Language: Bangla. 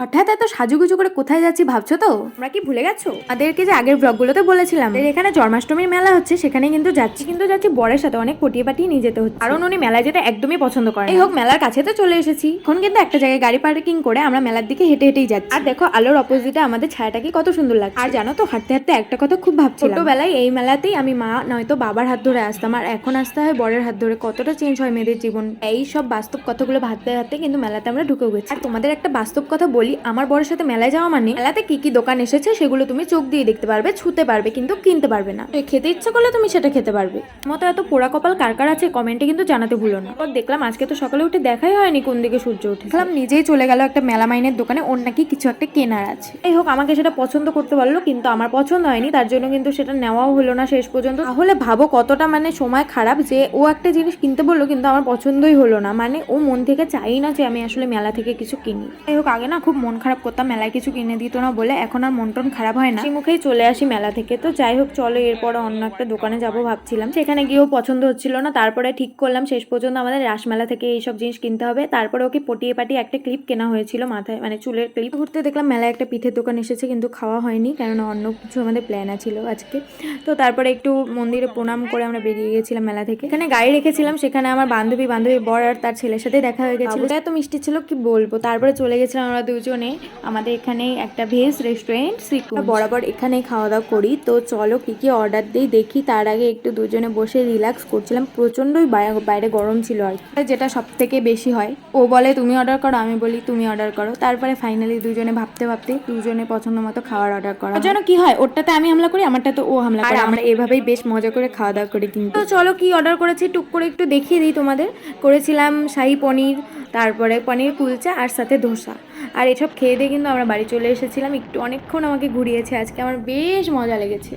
হঠাৎ এত সাজুগুজু করে কোথায় যাচ্ছি ভাবছ তো? তোমরা কি ভুলে গেছো? তাদেরকে যে আগের ব্লগগুলোতে বলেছিলাম। এখানে জন্মাষ্টমীর মেলা হচ্ছে সেখানে কিন্তু যাচ্ছি। কিন্তু যাচ্ছি বরের সাথে অনেক পটিয়ে পাটিয়ে নিয়ে যেতে হচ্ছে। কারণ উনি মেলায় যেতে একদমই পছন্দ করেন এই হোক মেলার কাছে তো চলে এসেছি। এখন কিন্তু একটা জায়গায় গাড়ি পার্কিং করে আমরা মেলার দিকে হেঁটে হেঁটেই যাচ্ছি। আর দেখো আলোর অপোজিটে আমাদের ছায়াটা কি কত সুন্দর লাগছে। আর জানো তো হাঁটতে হাঁটতে একটা কথা খুব ভাবছিলাম। ছোটবেলায় এই মেলাতেই আমি মা নয়তো বাবার হাত ধরে আসতাম আর এখন আসতে হয় বরের হাত ধরে। কতটা চেঞ্জ হয় মেয়েদের জীবন। এই সব বাস্তব কথাগুলো ভাবতে ভাবতে কিন্তু মেলাতে আমরা ঢুকে গেছি। আর তোমাদের একটা বাস্তব কথা বলি আমার বরের সাথে মেলায় যাওয়া মানে মেলাতে কি কি দোকান এসেছে সেগুলো তুমি চোখ দিয়ে দেখতে পারবে, ছুতে পারবে কিন্তু কিনতে পারবে না। খেতে ইচ্ছে করলে তুমি সেটা খেতে পারবে। মতো এত পোড়া কপাল কার কার আছে কমেন্টে কিন্তু জানাতে ভুলো না। দেখলাম আজকে তো সকালে উঠে দেখাই হয়নি কোন দিকে সূর্য উঠে দেখলাম নিজেই চলে গেল একটা মেলা মাইনের দোকানে, ওর নাকি কিছু একটা কেনার আছে। এই হোক, আমাকে সেটা পছন্দ করতে পারল কিন্তু আমার পছন্দ হয়নি, তার জন্য কিন্তু সেটা নেওয়াও হলো না শেষ পর্যন্ত। তাহলে ভাবো কতটা মানে সময় খারাপ যে ও একটা জিনিস কিনতে বলল কিন্তু আমার পছন্দই হলো না। মানে ও মন থেকে চাই না যে আমি আসলে মেলা থেকে কিছু কিনি। যাই হোক, আগে না খুব মন খারাপ করতাম, মেলায় কিছু কিনে দিত না বলে এখন আর মন টন খারাপ হয় না। মুখেই চলে আসি মেলা থেকে। তো যাই হোক, চলো এরপরে অন্য একটা দোকানে যাব ভাবছিলাম। সেখানে গিয়েও পছন্দ হচ্ছিল না, তারপরে ঠিক করলাম, শেষ পর্যন্ত আমাদের রাসমেলা থেকে এইসব জিনিস কিনতে হবে। তারপরে ওকে পটিয়ে পাটিয়ে একটা ক্লিপ কেনা হয়েছিল মাথায় মানে চুলের ক্লিপ। ঘুরতে দেখলাম মেলায় একটা পিঠের দোকান এসেছে, কিন্তু খাওয়া হয়নি, কেননা অন্য কিছু আমাদের প্ল্যান ছিল আজকে। তো তারপরে একটু মন্দিরে প্রণাম করে আমরা বেরিয়ে গেছিলাম মেলা থেকে। এখানে গাড়ি রেখেছিলাম, সেখানে আমার বান্ধবী, বান্ধবীর বর আর তার ছেলের সাথে দেখা হয়ে গেছিল। এত মিষ্টি ছিল, কি বলব? তারপরে চলে গেছিলাম আমরা দুজনে। আমাদের এখানে একটা ভেজ রেস্টুরেন্ট বরাবর এখানে খাওয়া দাওয়া করি। তো চলো কি কি অর্ডার দিই দেখি। তার আগে একটু দুজনে বসে রিল্যাক্স করছিলাম। প্রচণ্ডই বাইরে গরম ছিল আর যেটা সব থেকে বেশি হয় ও বলে তুমি অর্ডার করো আমি বলি তুমি অর্ডার করো। তারপরে ফাইনালি দুজনে ভাবতে ভাবতে দুজনে পছন্দ মতো খাবার অর্ডার করা। যেন কি হয় ওরটাতে আমি হামলা করি আমারটা তো ও হামলা করে। আমরা এভাবেই বেশ মজা করে খাওয়া দাওয়া করি কিন্তু। তো চলো কি অর্ডার করেছি টুক করে একটু দেখিয়ে দিই তোমাদের। করেছিলাম শাহি পনির তারপরে পনির কুলচা আর সাথে ধোসা। আর এসব খেয়ে দিয়ে কিন্তু আমরা বাড়ি চলে এসেছিলাম। একটু অনেকক্ষণ আমাকে ঘুরিয়েছে। আজকে আমার বেশ মজা লেগেছে।